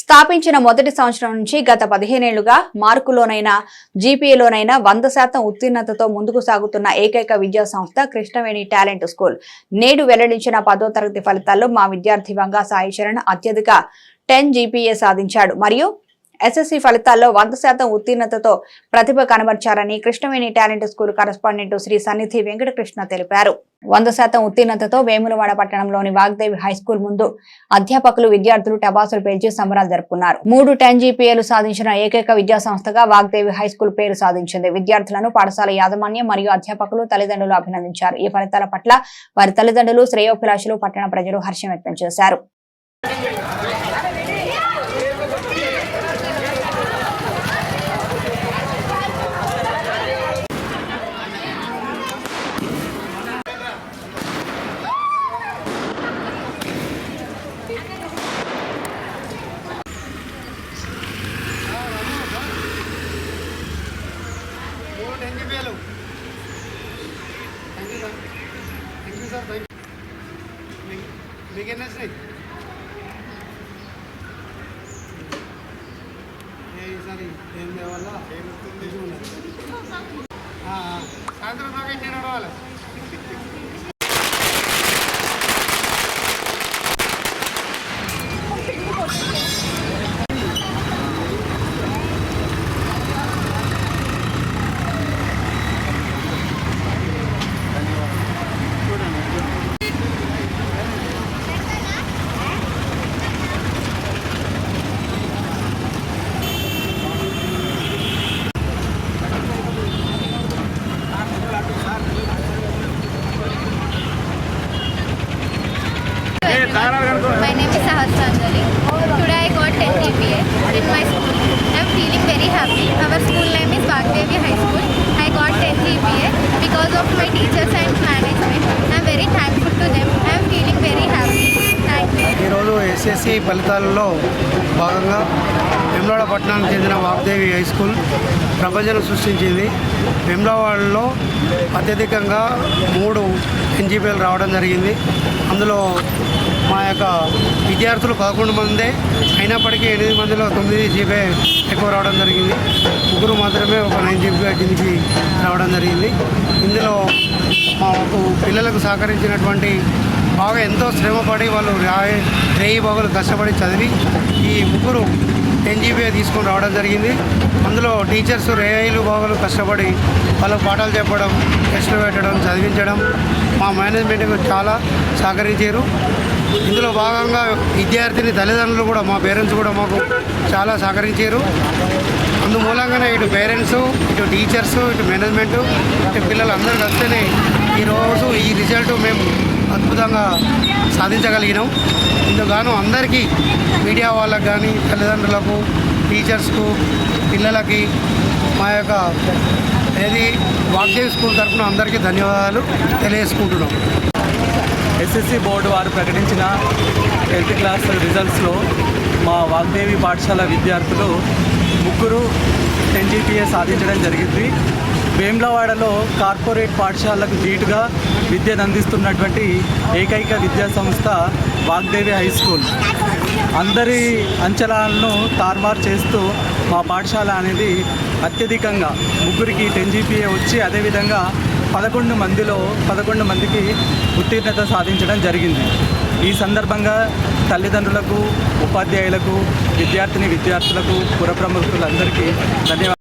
స్థాపించిన మొదటి సంవత్సరం నుంచి గత పదిహేనేళ్ళుగా మార్కులోనైనా జీపీఏలోనైనా వంద శాతం ఉత్తీర్ణతతో ముందుకు సాగుతున్న ఏకైక విద్యా సంస్థ కృష్ణవేణి టాలెంట్ స్కూల్. నేడు వెల్లడించిన పదో తరగతి ఫలితాల్లో మా విద్యార్థి వంగా సాయి చరణ్ అత్యధిక టెన్ జీపీఏ సాధించాడు. మరియు ఎస్ఎస్సి ఫలితాల్లో వంద శాతం ఉత్తీర్ణతతో ప్రతిభ కనబర్చారని Krishnaveni talent school correspondent Shri Sannidhi Venkatakrishna తెలిపారు. వంద శాతం ఉత్తీర్ణతతో వేములవాడ పట్టణంలోని వాగ్దేవి హై స్కూల్ ముందు అధ్యాపకులు విద్యార్థులు టపాసులు పేల్చి సంబరాలు జరుపుకున్నారు. మూడు టెన్ జీపీఏలు సాధించిన ఏకైక విద్యా సంస్థగా వాగ్దేవి హై స్కూల్ పేరు సాధించింది. విద్యార్థులను పాఠశాల యాజమాన్యం మరియు అధ్యాపకులు తల్లిదండ్రులు అభినందించారు. ఈ ఫలితాల పట్ల వారి తల్లిదండ్రులు శ్రేయోభిలాషులు పట్టణ ప్రజలు హర్షం వ్యక్తం చేశారు థ్యాంక్ యూ మేలు thank you sir thank you sir thank you మీకు ఎన్ని వచ్చినాయి? ఏ ఈసారి ఏం తేవాలా. సాయంత్రం దాకా ఇంటి నడవాలి. Today I got ten GPA in my school I'm feeling very happy our school name is Vagdevi high school I got ten GPA because of my teachers and management I'm very thankful to them I'm feeling very happy ఈరోజు SSC ఫలితాలలో భాగంగా వెమ్లాడ పట్టణానికి చెందిన Vagdevi high school ప్రభజనం సృష్టించింది. వెమ్లావాడలో అత్యధికంగా మూడు ఎన్జీపీలు రావడం జరిగింది. అందులో మా యొక్క విద్యార్థులు పదకొండు మందే అయినప్పటికీ ఎనిమిది మందిలో తొమ్మిది జీపే ఎక్కువ రావడం జరిగింది. ముగ్గురు మాత్రమే ఒక నైన్ జీపీ కిందికి రావడం జరిగింది. ఇందులో మాకు పిల్లలకు సహకరించినటువంటి బాగా ఎంతో శ్రమపడి వాళ్ళు రేయి బాగులు కష్టపడి చదివి ఈ ముగ్గురు టెన్ జీబీఏ తీసుకొని రావడం జరిగింది. అందులో టీచర్స్ రేయిలు బాగులు కష్టపడి వాళ్ళకు పాఠాలు చెప్పడం టెస్టులు పెట్టడం చదివించడం మా మేనేజ్మెంట్కి చాలా సహకరించారు. ఇందులో భాగంగా విద్యార్థిని తల్లిదండ్రులు కూడా మా పేరెంట్స్ కూడా మాకు చాలా సహకరించారు. అందుమూలంగానే ఇటు పేరెంట్స్ ఇటు టీచర్స్ ఇటు మేనేజ్మెంట్ ఇటు పిల్లలు అందరూ కలిస్తేనే ఈరోజు ఈ రిజల్ట్ మేము అద్భుతంగా సాధించగలిగినాం. ఇందుగాను అందరికీ మీడియా వాళ్ళకు కానీ తల్లిదండ్రులకు టీచర్స్కు పిల్లలకి మా యొక్క ఏది వాగ్దేవ్ స్కూల్ తరఫున అందరికీ ధన్యవాదాలు తెలియజేసుకుంటున్నాం. ఎస్ఎస్సి బోర్డు వారు ప్రకటించిన టెన్త్ క్లాస్ రిజల్ట్స్లో మా వాగ్దేవి పాఠశాల విద్యార్థులు ముగ్గురు టెన్జీపీఏ సాధించడం జరిగింది. వేమ్లవాడలో కార్పొరేట్ పాఠశాలకు ధీటుగా విద్యను అందిస్తున్నటువంటి ఏకైక విద్యా సంస్థ వాగ్దేవి హై స్కూల్. అందరి అంచనాలను తారుమారు చేస్తూ మా పాఠశాల అనేది అత్యధికంగా ముగ్గురికి టెన్ జీపీఏ వచ్చి అదేవిధంగా పదకొండు మందిలో పదకొండు మందికి ఉత్తీర్ణత సాధించడం జరిగింది. ఈ సందర్భంగా తల్లిదండ్రులకు ఉపాధ్యాయులకు విద్యార్థిని విద్యార్థులకు పురప్రముఖులందరికీ ధన్యవాదాలు.